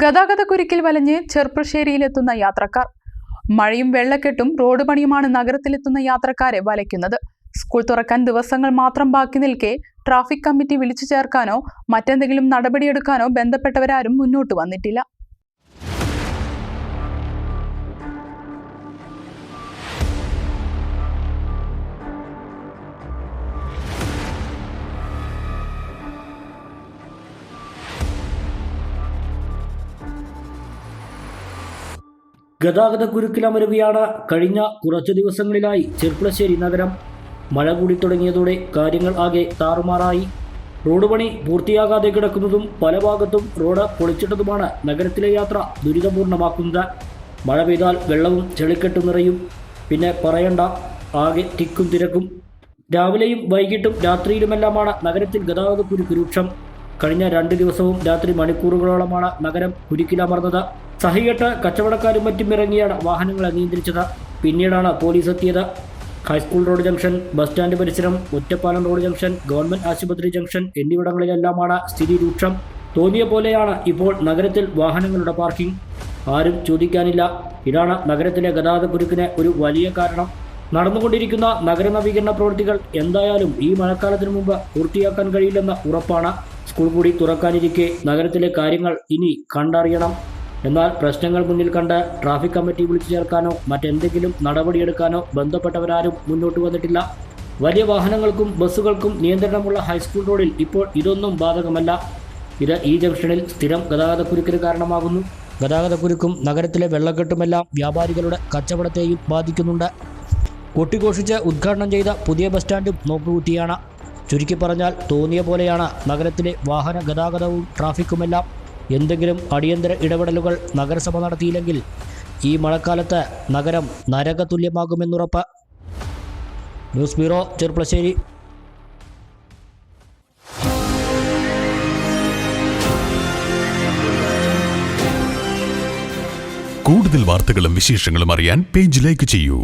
ഗതാഗത കുരുക്കിൽ വലഞ്ഞ് ചെർപ്പുശ്ശേരിയിലെത്തുന്ന യാത്രക്കാർ. മഴയും വെള്ളക്കെട്ടും റോഡ് പണിയുമാണ് നഗരത്തിലെത്തുന്ന യാത്രക്കാരെ വലയ്ക്കുന്നത്. സ്കൂൾ തുറക്കാൻ ദിവസങ്ങൾ മാത്രം ബാക്കി നിൽക്കെ ട്രാഫിക് കമ്മിറ്റി വിളിച്ചു ചേർക്കാനോ മറ്റെന്തെങ്കിലും നടപടിയെടുക്കാനോ ബന്ധപ്പെട്ടവരാരും മുന്നോട്ട് വന്നിട്ടില്ല. ഗതാഗത കുരുക്കിലമരുകയാണ് കഴിഞ്ഞ കുറച്ചു ദിവസങ്ങളിലായി ചെർപ്പുളശ്ശേരി നഗരം മഴ കൂടി തുടങ്ങിയതോടെ കാര്യങ്ങൾ ആകെ താറുമാറായി. റോഡ് പണി പൂർത്തിയാകാതെ കിടക്കുന്നതും പല ഭാഗത്തും റോഡ് പൊളിച്ചിട്ടതുമാണ് നഗരത്തിലെ യാത്ര ദുരിതപൂർണമാക്കുന്നത്. മഴ പെയ്താൽ വെള്ളവും ചെളിക്കെട്ടും നിറയും. പിന്നെ പറയണ്ട ആകെ തിക്കും തിരക്കും. രാവിലെയും വൈകിട്ടും രാത്രിയിലുമെല്ലാമാണ് നഗരത്തിൽ ഗതാഗത കുരുക്ക് രൂക്ഷം. കഴിഞ്ഞ രണ്ട് ദിവസവും രാത്രി മണിക്കൂറുകളോളമാണ് നഗരം കുരുക്കിലമർന്നത്. സഹികെട്ട് കച്ചവടക്കാരും മറ്റും ഇറങ്ങിയാണ് വാഹനങ്ങളെ നിയന്ത്രിച്ചത്. പിന്നീടാണ് പോലീസ് എത്തിയത്. High school road junction bus stand പരിസരം ഒറ്റപ്പാലം റോഡ് ജംഗ്ഷൻ ഗവൺമെന്റ് ആശുപത്രി ജംഗ്ഷൻ എന്നിവിടങ്ങളിലെല്ലാമാണ് സ്ഥിതി രൂക്ഷം തോന്നിയ പോലെയാണ് ഇപ്പോൾ നഗരത്തിൽ വാഹനങ്ങളുടെ പാർക്കിംഗ്. ആരും ചോദിക്കാനില്ല. ഇതാണ് നഗരത്തിലെ ഗതാഗത കുരുക്കിന് ഒരു വലിയ കാരണം. നടന്നുകൊണ്ടിരിക്കുന്ന നഗര നവീകരണ പ്രവൃത്തികൾ എന്തായാലും ഈ മഴക്കാലത്തിന് മുമ്പ് പൂർത്തിയാക്കാൻ കഴിയില്ലെന്ന ഉറപ്പാണ്. സ്കൂൾ കൂടി തുറക്കാനിരിക്കെ നഗരത്തിലെ കാര്യങ്ങൾ ഇനി കണ്ടറിയണം. എന്നാൽ പ്രശ്നങ്ങൾ മുന്നിൽ കണ്ട് ട്രാഫിക് കമ്മിറ്റി വിളിച്ചു ചേർക്കാനോ മറ്റെന്തെങ്കിലും നടപടിയെടുക്കാനോ ബന്ധപ്പെട്ടവരാരും മുന്നോട്ട് വന്നിട്ടില്ല. വലിയ വാഹനങ്ങൾക്കും ബസ്സുകൾക്കും നിയന്ത്രണമുള്ള ഹൈസ്കൂൾ റോഡിൽ ഇപ്പോൾ ഇതൊന്നും ബാധകമല്ല. ഇത് ഈ ജംഗ്ഷനിൽ സ്ഥിരം ഗതാഗതക്കുരുക്കിന് കാരണമാകുന്നു. ഗതാഗതക്കുരുക്കും നഗരത്തിലെ വെള്ളക്കെട്ടുമെല്ലാം വ്യാപാരികളുടെ കച്ചവടത്തെയും ബാധിക്കുന്നുണ്ട്. കൊട്ടിഘോഷിച്ച് ഉദ്ഘാടനം ചെയ്ത പുതിയ ബസ് സ്റ്റാൻഡും നോക്കുകുത്തിയാണ്. ചുരുക്കി പറഞ്ഞാൽ തോന്നിയ പോലെയാണ് നഗരത്തിലെ വാഹന ഗതാഗതവും ട്രാഫിക്കുമെല്ലാം. എന്തെങ്കിലും അടിയന്തര ഇടപെടലുകൾ നഗരസഭ നടത്തിയില്ലെങ്കിൽ ഈ മഴക്കാലത്ത് നഗരം നരകതുല്യമാകുമെന്നുറപ്പ്. ന്യൂസ് ബ്യൂറോ ചെറുപ്പളശ്ശേരി കൂടുതൽ വാർത്തകളും വിശേഷങ്ങളും അറിയാൻ പേജ് ലൈക്ക് ചെയ്യൂ.